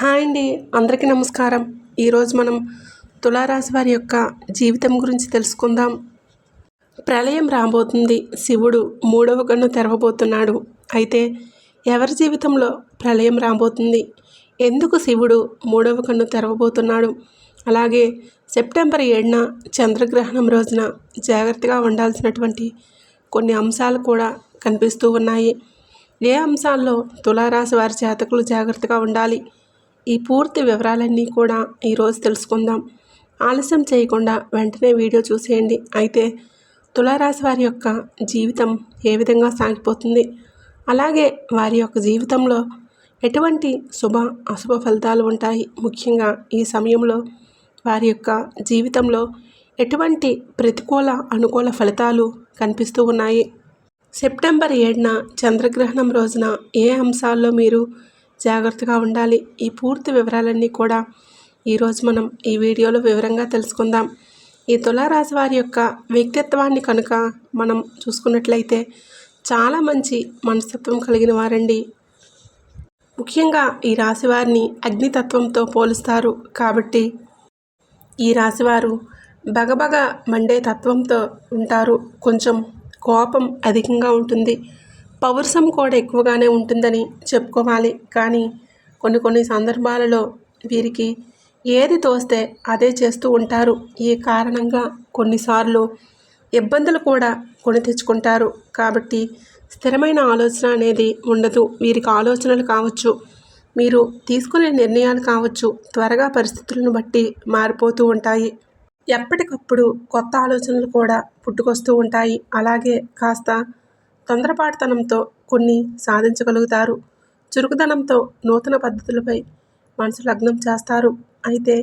Hi అండి అందరికీ నమస్కారం. ఈరోజు మనం తులారాశి వారి యొక్క జీవితం గురించి తెలుసుకుందాం. ప్రళయం రాబోతుంది శివుడు మూడవ గన్ను తెరవబోతున్నాడు. అయితే ఎవరి జీవితంలో ప్రళయం రాబోతుంది? ఎందుకు శివుడు మూడవ కన్ను తెరవబోతున్నాడు? అలాగే సెప్టెంబర్ ఏడున చంద్రగ్రహణం రోజున జాగ్రత్తగా ఉండాల్సినటువంటి కొన్ని అంశాలు కూడా కనిపిస్తూ ఉన్నాయి. ఏ అంశాల్లో తులారాశి వారి జాతకులు జాగ్రత్తగా ఉండాలి? ఈ పూర్తి వివరాలన్నీ కూడా ఈరోజు తెలుసుకుందాం. ఆలస్యం చేయకుండా వెంటనే వీడియో చూసేయండి. అయితే తులారాశి వారి యొక్క జీవితం ఏ విధంగా సాగిపోతుంది? అలాగే వారి యొక్క జీవితంలో ఎటువంటి శుభ అశుభ ఫలితాలు ఉంటాయి? ముఖ్యంగా ఈ సమయంలో వారి యొక్క జీవితంలో ఎటువంటి ప్రతికూల అనుకూల ఫలితాలు కనిపిస్తూ ఉన్నాయి? సెప్టెంబర్ ఏడున చంద్రగ్రహణం రోజున ఏ అంశాల్లో మీరు జాగ్రత్తగా ఉండాలి. ఈ పూర్తి వివరాలన్నీ కూడా ఈరోజు మనం ఈ వీడియోలో వివరంగా తెలుసుకుందాం. ఈ తులారాశి వారి యొక్క వ్యక్తిత్వాన్ని కనుక మనం చూసుకున్నట్లయితే చాలా మంచి మనస్తత్వం కలిగిన వారండి. ముఖ్యంగా ఈ రాశి వారిని అగ్నితత్వంతో పోలుస్తారు. కాబట్టి ఈ రాశివారు బగబగ మండే తత్వంతో ఉంటారు. కొంచెం కోపం అధికంగా ఉంటుంది. పౌరుషం కూడా ఎక్కువగానే ఉంటుందని చెప్పుకోవాలి. కానీ కొన్ని కొన్ని సందర్భాలలో వీరికి ఏది తోస్తే అదే చేస్తూ ఉంటారు. ఈ కారణంగా కొన్నిసార్లు ఇబ్బందులు కూడా కొని తెచ్చుకుంటారు. కాబట్టి స్థిరమైన ఆలోచన అనేది ఉండదు. వీరికి ఆలోచనలు కావచ్చు. మీరు తీసుకునే నిర్ణయాలు కావచ్చు. త్వరగా పరిస్థితులను బట్టి మారిపోతూ ఉంటాయి. ఎప్పటికప్పుడు కొత్త ఆలోచనలు కూడా పుట్టుకొస్తూ ఉంటాయి. అలాగే కాస్త తొందరపాటుతనంతో కొన్ని సాధించగలుగుతారు. చురుకుదనంతో నూతన పద్ధతులపై మనసు లగ్నం చేస్తారు. అయితే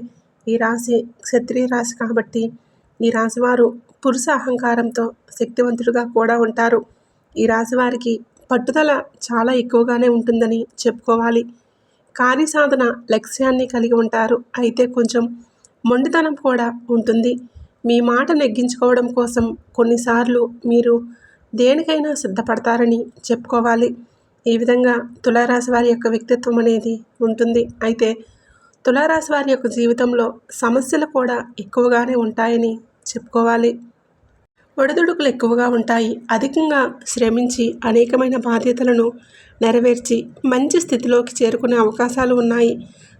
ఈ రాశి క్షత్రియ రాశి కాబట్టి ఈ రాశి వారు పురుష అహంకారంతో శక్తివంతులుగా కూడా ఉంటారు. ఈ రాశి వారికి పట్టుదల చాలా ఎక్కువగానే ఉంటుందని చెప్పుకోవాలి. కార్యసాధన లక్ష్యాన్ని కలిగి ఉంటారు. అయితే కొంచెం మొండితనం కూడా ఉంటుంది. మీ మాట నెగ్గించుకోవడం కోసం కొన్నిసార్లు మీరు దేనికైనా సిద్ధపడతారని చెప్పుకోవాలి. ఈ విధంగా తులారాశి వారి యొక్క వ్యక్తిత్వం అనేది ఉంటుంది. అయితే తులారాశి వారి యొక్క జీవితంలో సమస్యలు కూడా ఎక్కువగానే ఉంటాయని చెప్పుకోవాలి. ఒడిదుడుకులు ఎక్కువగా ఉంటాయి. అధికంగా శ్రమించి అనేకమైన బాధ్యతలను నెరవేర్చి మంచి స్థితిలోకి చేరుకునే అవకాశాలు ఉన్నాయి.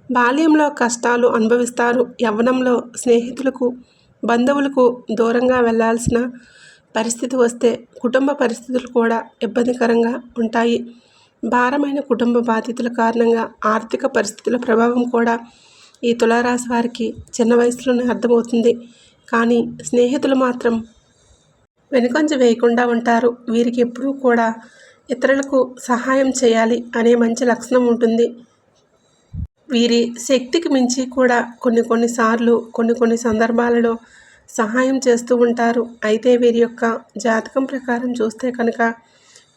బాల్యంలో కష్టాలు అనుభవిస్తారు. యవ్వనంలో స్నేహితులకు బంధువులకు దూరంగా వెళ్ళాల్సిన పరిస్థితి వస్తే కుటుంబ పరిస్థితులు కూడా ఇబ్బందికరంగా ఉంటాయి. భారమైన కుటుంబ బాధ్యతల కారణంగా ఆర్థిక పరిస్థితుల ప్రభావం కూడా ఈ తులారాశి వారికి చిన్న వయసులోనే అర్థమవుతుంది. కానీ స్నేహితులు మాత్రం వెనుకంజ వేయకుండా ఉంటారు. వీరికి ఎప్పుడూ కూడా ఇతరులకు సహాయం చేయాలి అనే మంచి లక్షణం ఉంటుంది. వీరి శక్తికి మించి కూడా కొన్ని కొన్నిసార్లు కొన్ని కొన్ని సందర్భాలలో సహాయం చేస్తూ ఉంటారు. అయితే వీరి యొక్క జాతకం ప్రకారం చూస్తే కనుక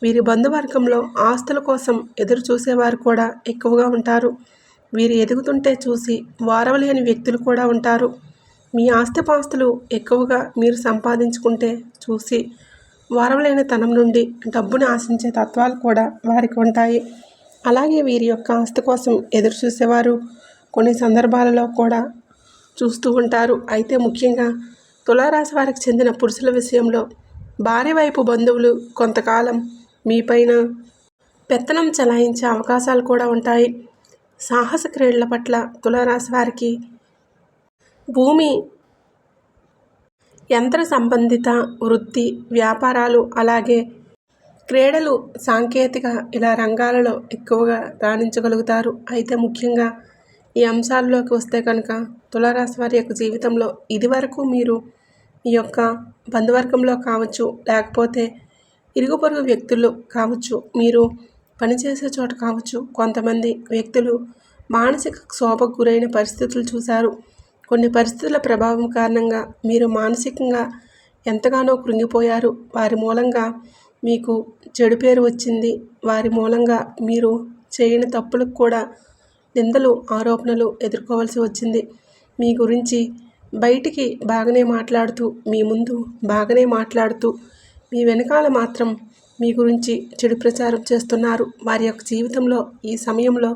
వీరి బంధువర్గంలో ఆస్తుల కోసం ఎదురు చూసేవారు కూడా ఎక్కువగా ఉంటారు. వీరు ఎదుగుతుంటే చూసి వారవలేని వ్యక్తులు కూడా ఉంటారు. మీ ఆస్తిపాస్తులు ఎక్కువగా మీరు సంపాదించుకుంటే చూసి వారవలేని తనం నుండి డబ్బును ఆశించే తత్వాలు కూడా వారికి ఉంటాయి. అలాగే వీరి యొక్క ఆస్తి కోసం ఎదురు చూసేవారు కొన్ని సందర్భాలలో కూడా చూస్తూ ఉంటారు. అయితే ముఖ్యంగా తులారాశి వారికి చెందిన పురుషుల విషయంలో భార్య వైపు బంధువులు కొంతకాలం మీపైన పెత్తనం చలాయించే అవకాశాలు కూడా ఉంటాయి. సాహస క్రీడల పట్ల తులారాశి వారికి భూమి యంత్ర సంబంధిత వృత్తి వ్యాపారాలు అలాగే క్రీడలు సాంకేతిక ఇలా రంగాలలో ఎక్కువగా రాణించగలుగుతారు. అయితే ముఖ్యంగా ఈ అంశాల్లోకి వస్తే కనుక తులారాశి వారి యొక్క జీవితంలో ఇదివరకు మీరు ఈ యొక్క బంధువర్గంలో కావచ్చు లేకపోతే ఇరుగు పొరుగు వ్యక్తులు కావచ్చు మీరు పనిచేసే చోట కావచ్చు కొంతమంది వ్యక్తులు మానసిక క్షోభకు గురైన పరిస్థితులు చూశారు. కొన్ని పరిస్థితుల ప్రభావం కారణంగా మీరు మానసికంగా ఎంతగానో కృంగిపోయారు. వారి మూలంగా మీకు చెడు పేరు వచ్చింది. వారి మూలంగా మీరు చేయని తప్పులకు కూడా నిందలు ఆరోపణలు ఎదుర్కోవాల్సి వచ్చింది. మీ గురించి బయటికి బాగానే మాట్లాడుతూ మీ ముందు బాగానే మాట్లాడుతూ మీ వెనకాల మాత్రం మీ గురించి చెడు ప్రచారం చేస్తున్నారు. వారి యొక్క జీవితంలో ఈ సమయంలో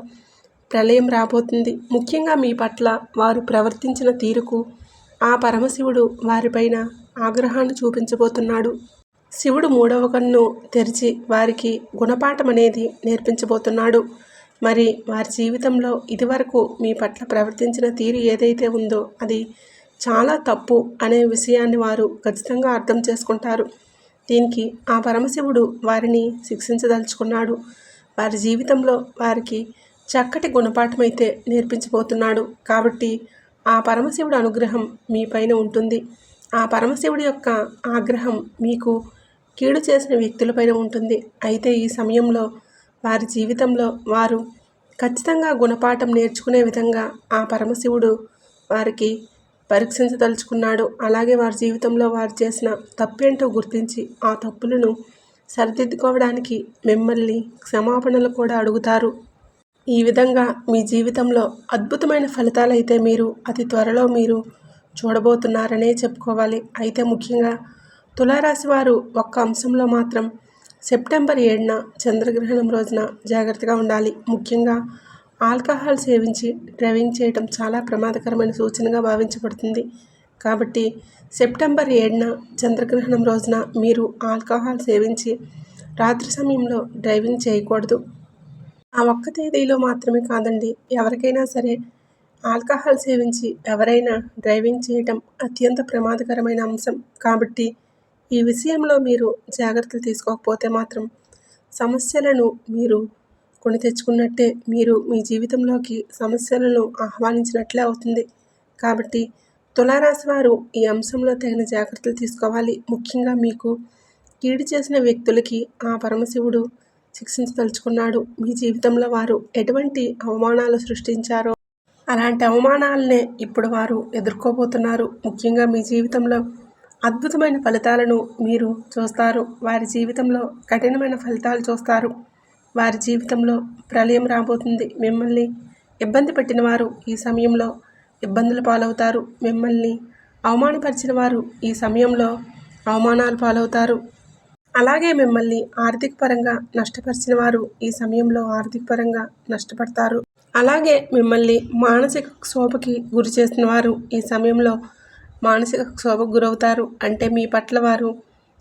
ప్రళయం రాబోతుంది. ముఖ్యంగా మీ పట్ల వారు ప్రవర్తించిన తీరుకు ఆ పరమశివుడు వారిపైన ఆగ్రహాన్ని చూపించబోతున్నాడు. శివుడు మూడవ కన్ను తెరిచి వారికి గుణపాఠం అనేది నేర్పించబోతున్నాడు. మరి వారి జీవితంలో ఇదివరకు మీ పట్ల ప్రవర్తించిన తీరు ఏదైతే ఉందో అది చాలా తప్పు అనే విషయాన్ని వారు ఖచ్చితంగా అర్థం చేసుకుంటారు. దీనికి ఆ పరమశివుడు వారిని శిక్షించదలుచుకున్నాడు. వారి జీవితంలో వారికి చక్కటి గుణపాఠం అయితే నేర్పించబోతున్నాడు. కాబట్టి ఆ పరమశివుడు అనుగ్రహం మీ పైన ఉంటుంది. ఆ పరమశివుడి యొక్క ఆగ్రహం మీకు కీడు చేసిన వ్యక్తులపైన ఉంటుంది. అయితే ఈ సమయంలో వారి జీవితంలో వారు ఖచ్చితంగా గుణపాఠం నేర్చుకునే విధంగా ఆ పరమశివుడు వారికి పరీక్షించదలుచుకున్నాడు అలాగే వారి జీవితంలో వారు చేసిన తప్పేంటో గుర్తించి ఆ తప్పులను సరిదిద్దుకోవడానికి మిమ్మల్ని క్షమాపణలు కూడా అడుగుతారు. ఈ విధంగా మీ జీవితంలో అద్భుతమైన ఫలితాలు అయితే మీరు అతి త్వరలో మీరు చూడబోతున్నారనే చెప్పుకోవాలి. అయితే ముఖ్యంగా తులారాశి వారు ఒక్క అంశంలో మాత్రం సెప్టెంబర్ ఏడున చంద్రగ్రహణం రోజున జాగ్రత్తగా ఉండాలి. ముఖ్యంగా ఆల్కహాల్ సేవించి డ్రైవింగ్ చేయడం చాలా ప్రమాదకరమైన సూచనగా భావించబడుతుంది. కాబట్టి సెప్టెంబర్ ఏడున చంద్రగ్రహణం రోజున మీరు ఆల్కహాల్ సేవించి రాత్రి సమయంలో డ్రైవింగ్ చేయకూడదు. ఆ ఒక్క తేదీలో మాత్రమే కాదండి ఎవరికైనా సరే ఆల్కహాల్ సేవించి ఎవరైనా డ్రైవింగ్ చేయటం అత్యంత ప్రమాదకరమైన అంశం. కాబట్టి ఈ విషయంలో మీరు జాగ్రత్తలు తీసుకోకపోతే మాత్రం సమస్యలను మీరు కొని తెచ్చుకున్నట్టే మీరు మీ జీవితంలోకి సమస్యలను ఆహ్వానించినట్లే అవుతుంది. కాబట్టి తులారాశి వారు ఈ అంశంలో తగిన జాగ్రత్తలు తీసుకోవాలి. ముఖ్యంగా మీకు కీడు చేసిన వ్యక్తులకి ఆ పరమశివుడు శిక్షించదలుచుకున్నాడు. మీ జీవితంలో వారు ఎటువంటి అవమానాలు సృష్టించారో అలాంటి అవమానాలనే ఇప్పుడు వారు ఎదుర్కోబోతున్నారు. ముఖ్యంగా మీ జీవితంలో అద్భుతమైన ఫలితాలను మీరు చూస్తారు. వారి జీవితంలో కఠినమైన ఫలితాలు చూస్తారు. వారి జీవితంలో ప్రళయం రాబోతుంది. మిమ్మల్ని ఇబ్బంది పెట్టిన వారు ఈ సమయంలో ఇబ్బందులు పాలవుతారు. మిమ్మల్ని అవమానపరిచిన వారు ఈ సమయంలో అవమానాలు పాలవుతారు. అలాగే మిమ్మల్ని ఆర్థిక పరంగా నష్టపరిచిన వారు ఈ సమయంలో ఆర్థిక పరంగా నష్టపడతారు. అలాగే మిమ్మల్ని మానసిక క్షోభకి గురి చేసిన వారు ఈ సమయంలో మానసిక క్షోభకు గురవుతారు. అంటే మీ పట్ల వారు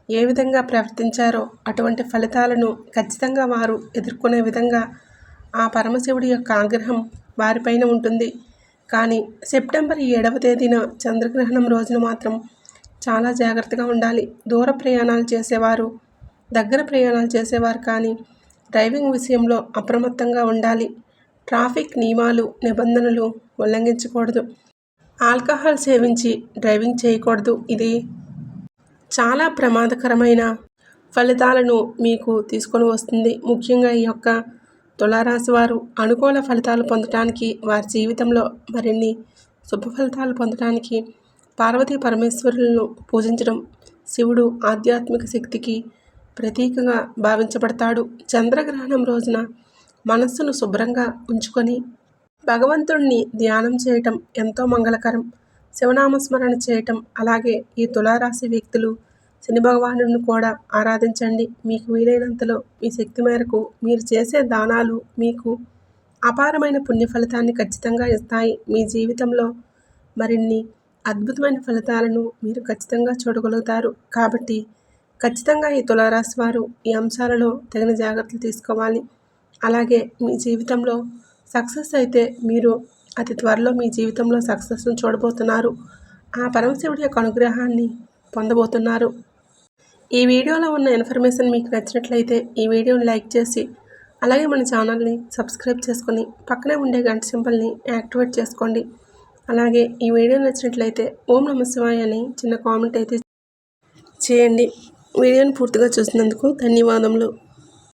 ఏ విధంగా ప్రవర్తించారో అటువంటి ఫలితాలను ఖచ్చితంగా వారు ఎదుర్కొనే విధంగా ఆ పరమశివుడి యొక్క ఆగ్రహం వారిపైన ఉంటుంది. కానీ సెప్టెంబర్ ఏడవ తేదీన చంద్రగ్రహణం రోజున మాత్రం చాలా జాగ్రత్తగా ఉండాలి. దూర ప్రయాణాలు చేసేవారు దగ్గర ప్రయాణాలు చేసేవారు కానీ డ్రైవింగ్ విషయంలో అప్రమత్తంగా ఉండాలి. ట్రాఫిక్ నియమాలు నిబంధనలు ఉల్లంఘించకూడదు. ఆల్కహాల్ సేవించి డ్రైవింగ్ చేయకూడదు. ఇది చాలా ప్రమాదకరమైన ఫలితాలను మీకు తీసుకొని వస్తుంది. ముఖ్యంగా ఈ యొక్క తులారాశి వారు అనుకూల ఫలితాలు పొందడానికి వారి జీవితంలో మరిన్ని శుభ ఫలితాలు పొందడానికి పార్వతీ పరమేశ్వరులను పూజించడం శివుడు ఆధ్యాత్మిక శక్తికి ప్రతీకగా భావించబడతాడు. చంద్రగ్రహణం రోజున మనస్సును శుభ్రంగా ఉంచుకొని భగవంతుణ్ణి ధ్యానం చేయటం ఎంతో మంగళకరం. శివనామస్మరణ చేయటం అలాగే ఈ తులారాశి వ్యక్తులు శని భగవానుడిని కూడా ఆరాధించండి. మీకు వీలైనంతలో మీ శక్తి మేరకు మీరు చేసే దానాలు మీకు అపారమైన పుణ్య ఫలితాన్ని ఖచ్చితంగా ఇస్తాయి. మీ జీవితంలో మరిన్ని అద్భుతమైన ఫలితాలను మీరు ఖచ్చితంగా చూడగలుగుతారు. కాబట్టి ఖచ్చితంగా ఈ తులారాశి వారు ఈ అంశాలలో తగిన జాగ్రత్తలు తీసుకోవాలి. అలాగే మీ జీవితంలో సక్సెస్ అయితే మీరు అతి త్వరలో మీ జీవితంలో సక్సెస్ను చూడబోతున్నారు. ఆ పరమశివుడి యొక్క అనుగ్రహాన్ని పొందబోతున్నారు. ఈ వీడియోలో ఉన్న ఇన్ఫర్మేషన్ మీకు నచ్చినట్లయితే ఈ వీడియోని లైక్ చేసి అలాగే మన ఛానల్ని సబ్స్క్రైబ్ చేసుకొని పక్కనే ఉండే గంట సింబల్ని యాక్టివేట్ చేసుకోండి. అలాగే ఈ వీడియో నచ్చినట్లయితే ఓం నమ శివాయ అని చిన్న కామెంట్ అయితే చేయండి. వీడియోని పూర్తిగా చూసినందుకు ధన్యవాదములు.